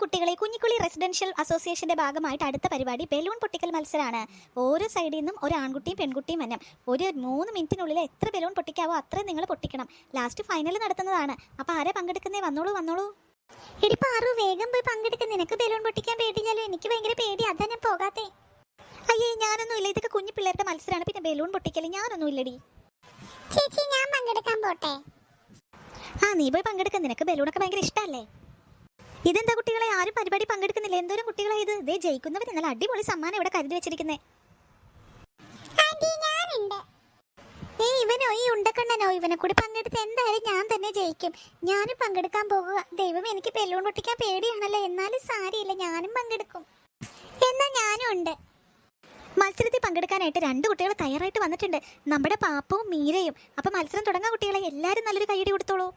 കുട്ടികളെ കുഞ്ഞിക്കുളി റെസിഡൻഷ്യൽ അസോസിയേഷന്റെ ഭാഗമായിട്ട് അടുത്ത പരിപാടി ബലൂൺ പൊട്ടിക്കൽ മത്സരമാണ് ഓരോ സൈഡിൽ നിന്നും ഒരു ആൺകുട്ടിയും പെൺകുട്ടിയും വന്നം ഒരു മൂന്ന് മിനിറ്റിനുള്ളിൽ എത്ര ബലൂൺ പൊട്ടിക്കാവോ അത്രയും നിങ്ങൾ പൊട്ടിക്കണം. ലാസ്റ്റ് ഫൈനൽ നടത്തുന്നതാണ്. അപ്പൊ ആരെ പങ്കെടുക്കുന്നേ? വന്നോളൂ വന്നോളൂ. എടി പാറു വേഗം പോയി പങ്കെടുക്കുന്ന നിനക്ക് ബലൂൺ പൊട്ടിക്കാൻ പേടിഞ്ഞാലും എനിക്ക് ഭയങ്കര പേടി. അതാ ഞാൻ പോകാത്തെ. അയ്യേ ഞാനൊന്നും ഇല്ല. ഇതൊക്കെ കുഞ്ഞു പിള്ളേരുടെ മത്സരമാണ് പിന്നെ ബലൂൺ പൊട്ടിക്കൽ ഞാനൊന്നും ഇല്ലടി. ചേച്ചി ഞാൻ പങ്കെടുക്കാൻ പോട്ടെ? ആ നീ പോയി പങ്കെടുക്ക. നിനക്ക് ബലൂണൊക്കെ ഭയങ്കര ഇഷ്ടമല്ലേ ഇതെന്താ കുട്ടികളെ? ആരും പരിപാടി പങ്കെടുക്കുന്നില്ല. എന്തോരം കുട്ടികളെ ഇത്? ഇതേ ജയിക്കുന്നവർ നല്ല അടിപൊളി സമ്മാനം ഇവിടെ കരുതി വെച്ചിരിക്കുന്നേ. ഏ ഇവനോ? ഈ ഉണ്ടക്കണ്ണനോ? ഇവനെ കൂടി പങ്കെടുത്ത് എന്തായാലും ഞാൻ തന്നെ ജയിക്കും. ഞാനും പങ്കെടുക്കാൻ പോകുക ദൈവം എനിക്ക് ബലൂൺ പൊട്ടിക്കാൻ പേടിയാണല്ലോ. എന്നാലും സാരിയില്ല ഞാനും പങ്കെടുക്കും. എന്നാ ഞാനും ഉണ്ട്. മത്സരത്തിൽ പങ്കെടുക്കാനായിട്ട് രണ്ട് കുട്ടികൾ തയ്യാറായിട്ട് വന്നിട്ടുണ്ട്. നമ്മുടെ പാപ്പവും മീരയും. അപ്പൊ മത്സരം തുടങ്ങാൻ കുട്ടികളെ. എല്ലാവരും നല്ലൊരു കൈയടി കൊടുത്തോളൂ.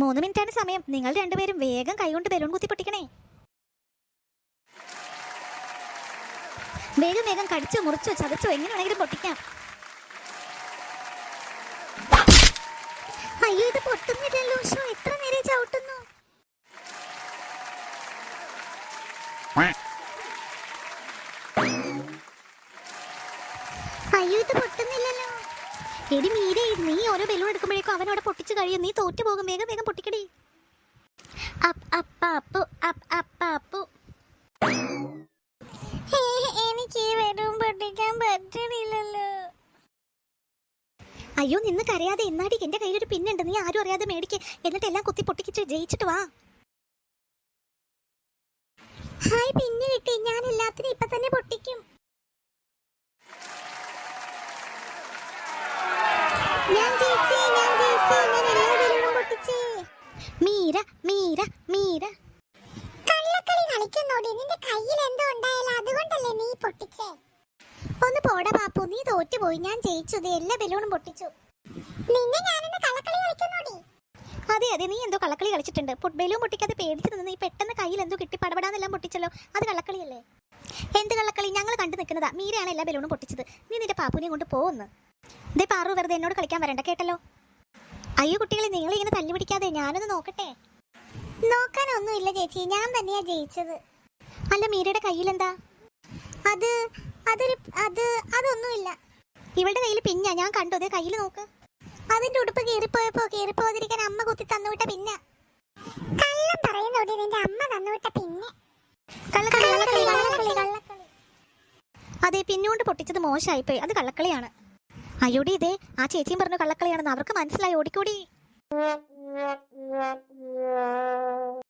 മൂന്ന് മിനിറ്റാണ് സമയം. നിങ്ങൾ രണ്ടുപേരും വേഗം കൈകൊണ്ട് ബലൂൺ കുത്തി പൊട്ടിക്കണേ. വേഗം വേഗം കടിച്ചോ മുറിച്ചോ ചതച്ചോ എങ്ങനെ വേണമെങ്കിലും പൊട്ടിക്കാം. അയ്യോ ഇത് പൊട്ടുന്നില്ലല്ലോ. എത്ര എടി മീരെ നീ ഓരോ ബലൂൺ എടുക്കുമ്പോഴേക്കും അവൻ അവിടെ പൊട്ടിച്ച് കഴിയും. നീ തോറ്റു പോകും. വേഗം വേഗം പൊട്ടിക്കടി. എനിക്ക് ഈ പൊട്ടിക്കാൻ പറ്റണില്ലല്ലോ. അയ്യോ നിന്ന് കരയാതെ എന്നാടി? എന്റെ കയ്യിലൊരു പിന്നുണ്ട്. നീ ആരും അറിയാതെ മേടിക്ക്. എന്നിട്ട് എല്ലാം കുത്തി പൊട്ടിക്കിച്ച് ജയിച്ചിട്ട് വാ. ഹായ് പിന്നെ കിട്ടി ഞാൻ എല്ലാത്തിനും ഇപ്പൊ തന്നെ പൊട്ടിക്കും ഞാൻ ജയിച്ചേ ഞാൻ ജയിച്ചേ ഞാൻ എല്ലാ ബലൂണും പൊട്ടിച്ചേ മീര മീര മീര. കള്ളക്കളി കളിക്കുന്നോടി നിന്റെ കയ്യിൽ എന്തോ ഉണ്ടായാലും അതുകൊണ്ടല്ലേ നീ പൊട്ടിച്ചേ? ഒന്ന് പോടാ പാപ്പു നീ തോറ്റുപോയി. ഞാൻ ജയിച്ചു. ദേ എല്ലാ ബലൂണും പൊട്ടിച്ചു. നിന്നെ ഞാനിന്ന് കള്ളക്കളി കളിക്കുന്നോടി. അതെ അതെ നീ എന്തോ കള്ളക്കളി കളിച്ചിട്ടുണ്ട്. ബലൂൺ പൊട്ടിക്കാതെ പേടിച്ചു നിന്ന് നീ പെട്ടെന്ന് കയ്യിൽ എന്തോ കിട്ടി. പടപടാന്നെല്ലാം പൊട്ടിച്ചല്ലോ. അത് കള്ളക്കളിയല്ലേ? എന്ത് കള്ളക്കളി? ഞങ്ങൾ കണ്ടു നിൽക്കുന്നതാ. മീരയാണ് എല്ലാ ബലൂണും പൊട്ടിച്ചത്. നീ നിന്റെ പാപ്പുനെ കൊണ്ട് പോകുന്നു ദേ പാറു വെറുതെ എന്നോട് കളിക്കാൻ വരണ്ട കേട്ടല്ലോ? അയ്യോ കുട്ടികളെ നിങ്ങൾ ഇങ്ങനെ തല്ലി പിടിക്കാതെ ഞാനൊന്ന് നോക്കട്ടെ? നോക്കാനൊന്നുമില്ല ചേച്ചി ഞാൻ തന്നെയാ ജയിച്ചത്. അല്ല മീരയുടെ കയ്യിലെന്താ? അത് അതൊരു അത് അതൊന്നുമില്ല. ഇവളുടെ കയ്യിൽ പിന്നെ ഞാൻ കണ്ടു അതേ കയ്യിൽ നോക്ക്. അതിന്റെ ഉടുപ്പ് കീറിപ്പോയപ്പോ കീറിപ്പോതിരിക്കാൻ അമ്മ കുത്തി തന്നുവിട്ട പിന്നെ. കള്ളം പറയുന്നോടി നിന്റെ അമ്മ തന്നുവിട്ട പിന്നെ. കള്ളക്കളി കള്ളക്കളി കള്ളക്കളി. കള്ളക്കളി കള്ളക്കളി അതെ പിന്നുകൊണ്ട് പൊട്ടിച്ചത് മോശമായിപ്പോയി അത് കള്ളക്കളിയാണ്. അയ്യോടി ഇതേ ആ ചേച്ചിയും പറഞ്ഞു കള്ളക്കളിയാണെന്ന് അവർക്ക് മനസ്സിലായി. ഓടിക്കൂടി.